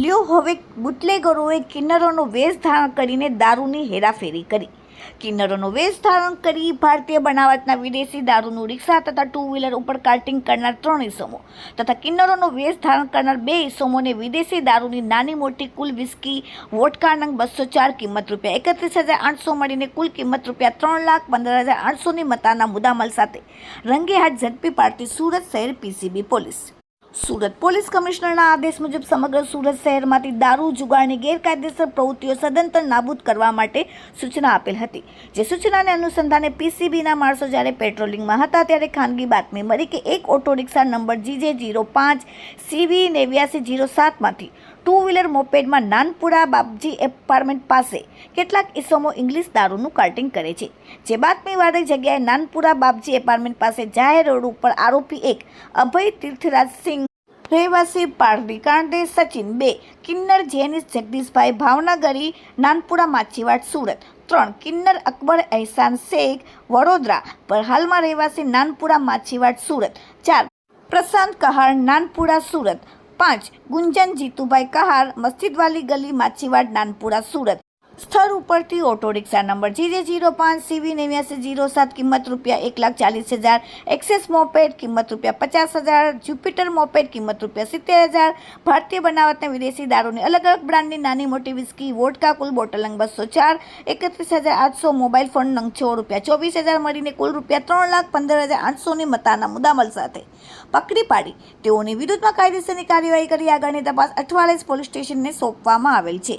લ્યો હવે બુટલેગરોએ કિન્નરોનો વેશ ધારણ કરીને દારૂની હેરાફેરી કરી. કિન્નરોનો વેશ ધારણ કરી ભારતીય બનાવટના વિદેશી દારૂનું રિક્ષા તથા ટુ વ્હીલર ઉપર કાર્ટિંગ કરનાર ત્રણ ઇસમો તથા કિન્નરોનો વેશ ધારણ કરનાર બે ઇસમોને વિદેશી દારૂની નાની મોટી કુલ વિસ્કી વોટકા નંગ બસો ચાર કિંમત રૂપિયા એકત્રીસ હજાર આઠસો મળીને કુલ કિંમત રૂપિયા ત્રણ લાખ પંદર હજાર આઠસોની મતાના મુદ્દામાલ સાથે રંગે હાથ ઝડપી પાડતી સુરત શહેર પીસીબી પોલીસ. સુરત પોલીસ કમિશનરના આદેશ મુજબ સમગ્ર સુરત શહેરમાંથી દારૂ જુગારની ગેરકાયદેસર પ્રવૃત્તિઓ સદંતર નાબૂદ કરવા માટે સૂચના આપેલ હતી. જે સૂચનાને અનુસંધાને પીસીબીના માણસો જ્યારે પેટ્રોલિંગમાં હતા ત્યારે ખાનગી બાતમી મળી કે એક auto rickshaw number GJ zero પાંચ સીવી નેવ્યાસી જીરો સાતમાંથી ટુ વ્હીલર મોપેડમાં નાનપુરા બાપજી એપાર્ટમેન્ટ પાસે કેટલાક ઇસમો ઇંગ્લિશ દારૂનું કાર્ટિંગ કરે છે. જે બાતમીવાળી જગ્યાએ નાનપુરા બાપજી એપાર્ટમેન્ટ પાસે જાહેર રોડ ઉપર આરોપી એક અભય તીર્થરાજ સિંહ રહેવાસી પારડી કાંડે સચિન બે, કિન્નર જેનિસ જગદીશભાઈ ભાવનગરી નાનપુરા માછીવાડ સુરત. ત્રણ, કિન્નર અકબર અહેસાન શેખ, વડોદરા, પર હાલમાં રહેવાસી નાનપુરા માછીવાડ સુરત. ચાર, પ્રશાંત કહાર, નાનપુરા સુરત. પાંચ, ગુંજન જીતુભાઈ કહાર મસ્જિદવાલી ગલી માછીવાડ નાનપુરા સુરત. સ્થળ ઉપરથી auto rickshaw number G J પાંચ સીવી નેવ્યાસી જીરો સાત કિંમત રૂપિયા એક લાખ ચાલીસ હજાર, એક્સેસ મોપેડ કિંમત રૂપિયા પચાસ હજાર જ્યુપિટર મોપેડ કિંમત રૂપિયા સિત્તેર હજાર, ભારતીય બનાવટના વિદેશી દારૂની અલગ અલગ બ્રાન્ડની નાની મોટી વિસ્કી, વોડકા કુલ બોટલ નંગ બસો ચાર, એકત્રીસ હજાર આઠસો મોબાઈલ ફોન નંગ છ રૂપિયા ચોવીસ હજાર મળીને કુલ રૂપિયા ત્રણ લાખ પંદર હજાર આઠસોની મતાના મુદ્દામલ સાથે. પકડી પાડી. તેઓની વિરુદ્ધમાં કાયદેસરની કાર્યવાહી કરી આગળની તપાસ અઠવાડિયે પોલીસ સ્ટેશનને સોંપવામાં આવેલ છે.